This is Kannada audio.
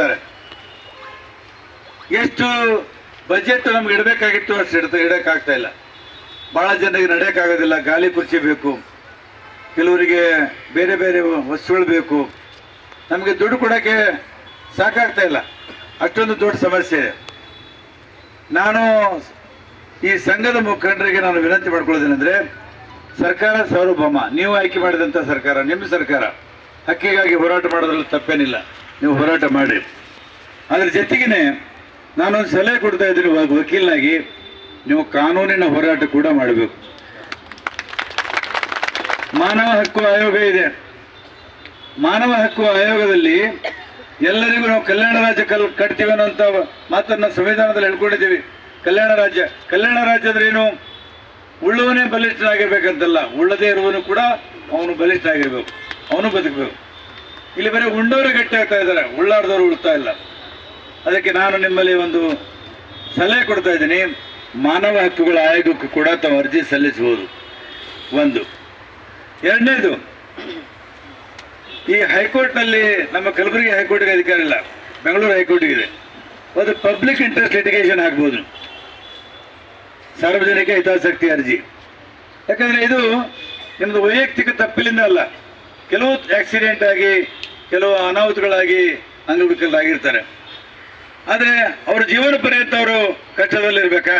ಬರ್ತಾರೆ ಎಷ್ಟು ಬಜೆಟ್ ನಮ್ಗೆ ಇಡಬೇಕಾಗಿತ್ತು ಅಷ್ಟು ಇಡ್ತಾ ಇಡೋಕ್ಕಾಗ್ತಾ ಇಲ್ಲ. ಭಾಳ ಜನರಿಗೆ ನಡೆಯೋಕ್ಕಾಗೋದಿಲ್ಲ. ಗಾಳಿ ಕುರ್ಚಿ ಬೇಕು. ಕೆಲವರಿಗೆ ಬೇರೆ ಬೇರೆ ವಸ್ತುಗಳು ಬೇಕು. ನಮಗೆ ದುಡ್ಡು ಕೊಡೋಕ್ಕೆ ಸಾಕಾಗ್ತಾ ಇಲ್ಲ. ಅಷ್ಟೊಂದು ದೊಡ್ಡ ಸಮಸ್ಯೆ ನಾನು ಈ ಸಂಘದ ಮುಖಂಡರಿಗೆ ನಾನು ವಿನಂತಿ ಮಾಡ್ಕೊಳ್ಳೋದೇನೆಂದರೆ, ಸರ್ಕಾರ ಸಾರ್ವಭೌಮ, ನೀವು ಆಯ್ಕೆ ಮಾಡಿದಂಥ ಸರ್ಕಾರ, ನಿಮ್ಮ ಸರ್ಕಾರ, ಹಕ್ಕಿಗಾಗಿ ಹೋರಾಟ ಮಾಡೋದ್ರಲ್ಲಿ ತಪ್ಪೇನಿಲ್ಲ. ನೀವು ಹೋರಾಟ ಮಾಡಿ. ಅದ್ರ ಜೊತೆಗೇನೆ ನಾನೊಂದು ಸಲಹೆ ಕೊಡ್ತಾ ಇದ್ದೀನಿ ಇವಾಗ ವಕೀಲನಾಗಿ. ನೀವು ಕಾನೂನಿನ ಹೋರಾಟ ಕೂಡ ಮಾಡಬೇಕು. ಮಾನವ ಹಕ್ಕು ಆಯೋಗ ಇದೆ. ಮಾನವ ಹಕ್ಕು ಆಯೋಗದಲ್ಲಿ ಎಲ್ಲರಿಗೂ ನಾವು ಕಲ್ಯಾಣ ರಾಜ್ಯ ಕಲ್, ಕಟ್ತೀವಿ ಅನ್ನೋಂಥ ಮಾತನ್ನ ಸಂವಿಧಾನದಲ್ಲಿ ಹೇಳ್ಕೊಂಡಿದ್ದೀವಿ. ಕಲ್ಯಾಣ ರಾಜ್ಯ ಕಲ್ಯಾಣ ರಾಜ್ಯ ಅಂದ್ರೆ ಏನು? ಉಳ್ಳುವನೇ ಬಲಿಷ್ಠನಾಗಿರ್ಬೇಕಂತಲ್ಲ. ಉಳ್ಳದೇ ಇರುವನು ಕೂಡ ಅವನು ಬಲಿಷ್ಠ ಆಗಿರ್ಬೇಕು. ಅವನು ಬದುಕಬೇಕು. ಇಲ್ಲಿ ಬರೀ ಉಂಡವರು ಗಟ್ಟಿ ಆಗ್ತಾ ಇದ್ದಾರೆ. ಉಳ್ತಾ ಇಲ್ಲ. ಅದಕ್ಕೆ ನಾನು ನಿಮ್ಮಲ್ಲಿ ಒಂದು ಸಲಹೆ ಕೊಡ್ತಾ ಇದ್ದೀನಿ. ಮಾನವ ಹಕ್ಕುಗಳ ಆಯೋಗಕ್ಕೂ ಕೂಡ ತಾವು ಅರ್ಜಿ ಸಲ್ಲಿಸಬಹುದು. ಒಂದು. ಎರಡನೇದು, ಈ ಹೈಕೋರ್ಟ್ನಲ್ಲಿ ನಮ್ಮ ಕಲಬುರಗಿ ಹೈಕೋರ್ಟ್ಗೆ ಅಧಿಕಾರ ಇಲ್ಲ. ಬೆಂಗಳೂರು ಹೈಕೋರ್ಟ್ಗೆ ಇದೆ. ಒಂದು ಪಬ್ಲಿಕ್ ಇಂಟ್ರೆಸ್ಟ್ ಲಿಟಿಗೇಷನ್ ಆಗ್ಬೋದು. ಸಾರ್ವಜನಿಕ ಹಿತಾಸಕ್ತಿ ಅರ್ಜಿ. ಯಾಕಂದರೆ ಇದು ನಿಮ್ಮದು ವೈಯಕ್ತಿಕ ತಪ್ಪಿಲಿಂದ ಅಲ್ಲ. ಕೆಲವು ಆಕ್ಸಿಡೆಂಟ್ ಆಗಿ ಕೆಲವು ಅನಾಹುತಗಳಾಗಿ ಅಂಗವಿಕಲರಾಗಿರ್ತಾರೆ. ಆದರೆ ಅವರ ಜೀವನ ಪರ್ಯಂತ ಅವರು ಕಷ್ಟದಲ್ಲಿರ್ಬೇಕಾ?